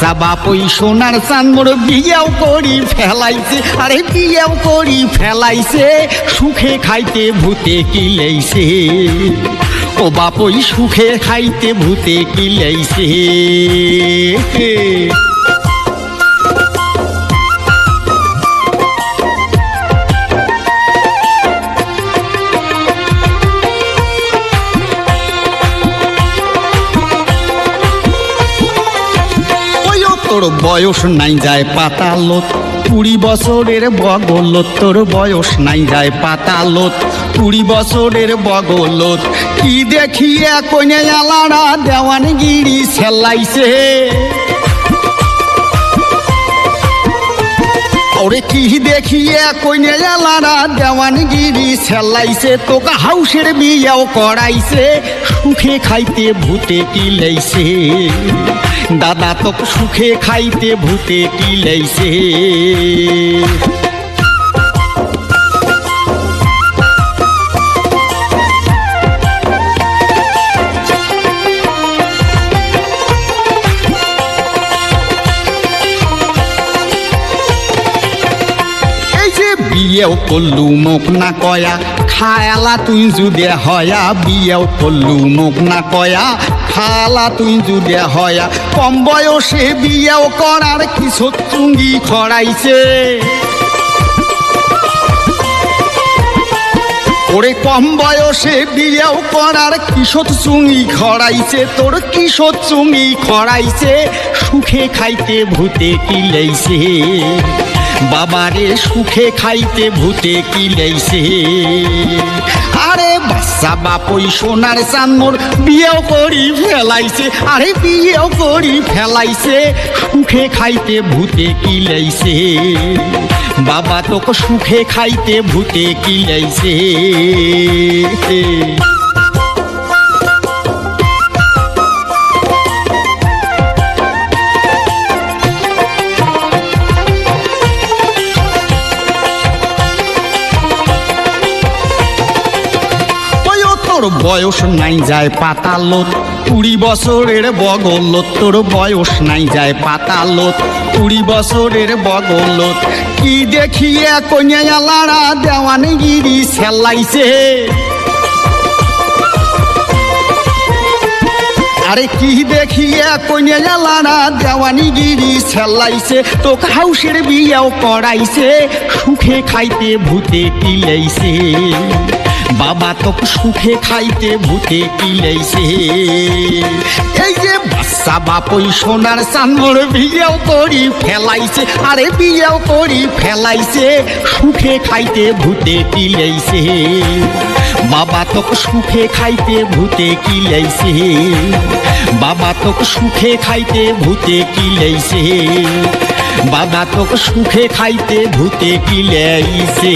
বাচ্চা বাপ ওই সোনার চান মোর বিয়েও করি ফেলাইছে, আরে বিয়েও করি ফেলাইছে, সুখে খাইতে ভূতে কিলেইছে ও বাপ ওই সুখে খাইতে ভূতে কিলেইছে তোর বয়স নাই যায় পাতালত। কুড়ি বছরের বগলত, তোর বয়স নাই যায় পাতালত। কুড়ি বছরের বগলত, কি দেখিয়ে কনে আলারা দেওয়ানগিরি সেলাইছে ওরে কি দেখিয়ে কইনে এলারা দেওয়ানগিরি সেলাইছে, তোকা হাউসের বিয়াও করাইছে, সুখে খাইতে ভূতে কিলাইছে দাদা তোক সুখে খাইতে ভূতে কিলাইছে এই বিয়েও করলু মোক না কয়া। খায়ালা তুই যদি হয়া, বিয়েও করলু মোক না কয়া। খালা তুই যদি হয়া, কম বয়সে বিয়েও করার কিছু চুঙ্গি খড়াইছে ওরে কম বয়সে বিয়েও করার কিশোর চুঙি খড়াইছে তোর কিশোর চুঙি খড়াইছে সুখে খাইতে ভূতে কিলেইছে বাবারে সুখে খাইতে ভূতে কিলেইছে আরে বাচ্চা বাপই সোনার চান্দর বিয়েও করি ফেলাইছে। আরে বিয়েও করি ফেলাইছে, সুখে খাইতে ভূতে কি কিলেইছে বাবা তোকে সুখে খাইতে ভূতে কিলাইছে ওইও তোর বয়স নাই যায় পাতালত। কুড়ি বছরের বগলত, তোর বয়স নাই যায় পাতালত। কুড়ি বছরের বগলত, কি দেখিয়ে কন্যা লাড়া দেওয়ানগিরি সেলাইছে। আরে কি দেখিয়ে লাড়া দেওয়ানিগিরি সেলাইছে তো হাউসের বিয়াও করাইছে, সুখে খাইতে ভূতে কিলাইছে বাবা তোকে সুখে খাইতে ভূতে কিলাইছে এই যে বাচ্চা বাপই সোনার চান্দর বিয়েও করি ফেলাইছে, আরে বিয়েও করি ফেলাইছে, সুখে খাইতে ভূতে কিলাইছে বাবা তোকে সুখে খাইতে ভূতে কিলাইছে বাবা তোকে সুখে খাইতে ভূতে কিলাইছে বাবা তোকে সুখে খাইতে ভূতে কিলাইছে